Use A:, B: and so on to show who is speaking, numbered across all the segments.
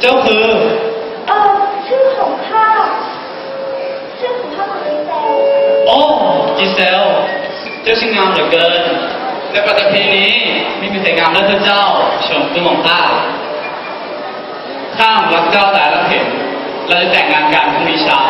A: เจ้า
B: คือ
C: เออชื่อของข้าชื่อของข้าของอีเซล
B: โอ้อีเซล เจ้าช่างงามเหลือเกินในปัตตภีนี้ไม่มีแครงามเท่าเจ้าชมตัวของข้าข้ารักเจ้าแต่ละเห็นเราจะแต่งงานกันพรุ่งนี้เช้า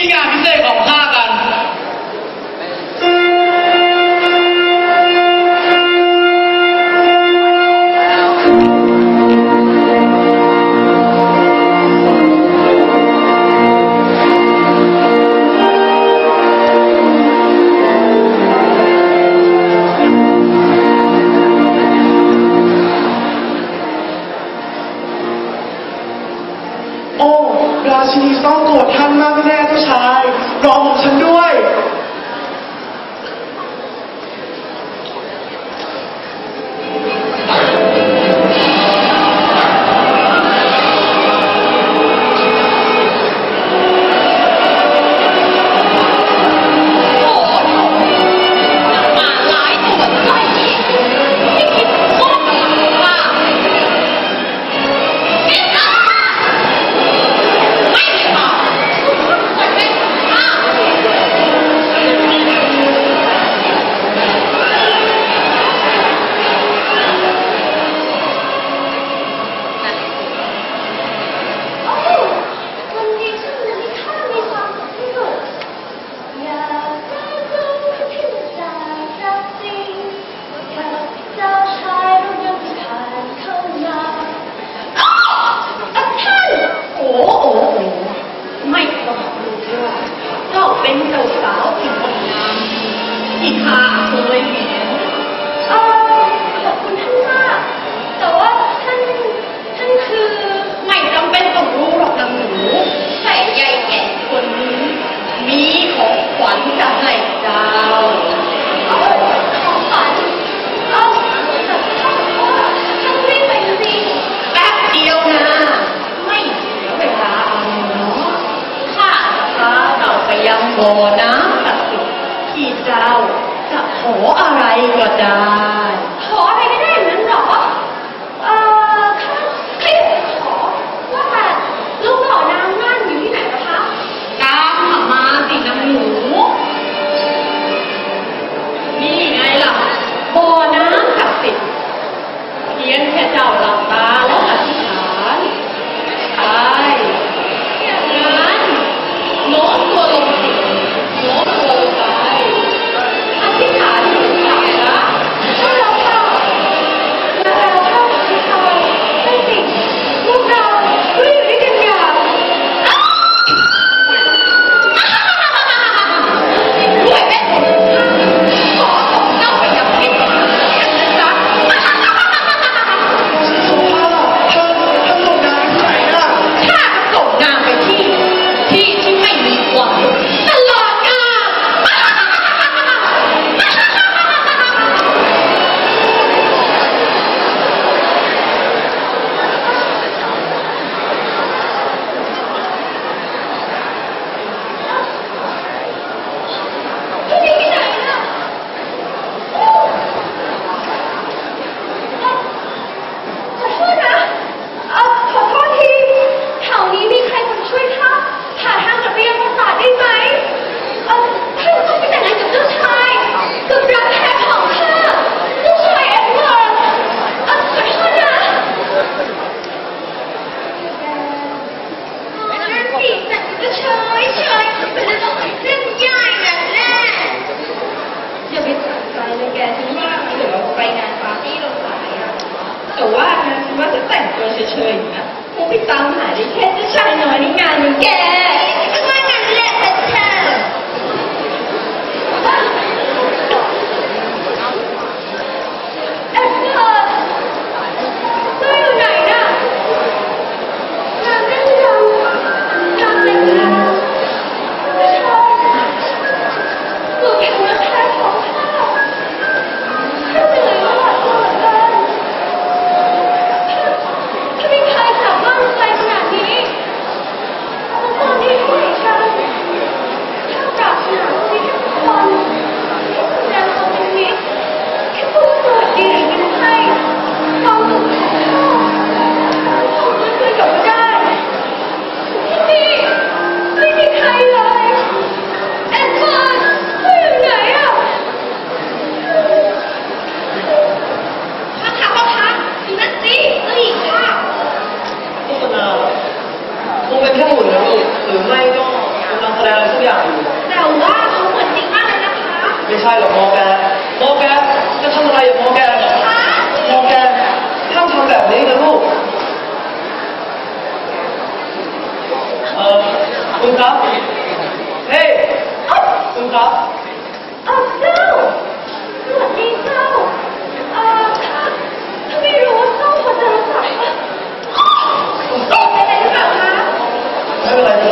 C: நீங்க ไม่ใช่หรอก
B: มอ
A: แก
C: มอแกจะทำ
D: อะไร
C: อ
D: ย่มอ
C: แก
D: มอ
C: แกห้า
D: มทำแบบนี้นะ
E: ลูก เอ่อคุณค
D: รับ เฮ้คุณครับอาเจ้าสวัสดีเจ้าเออไม่
F: รู้
D: ว่าเจ้าอจะ
F: รู้จักับนอะไรหรือเปล่าคะไม่เป็นไร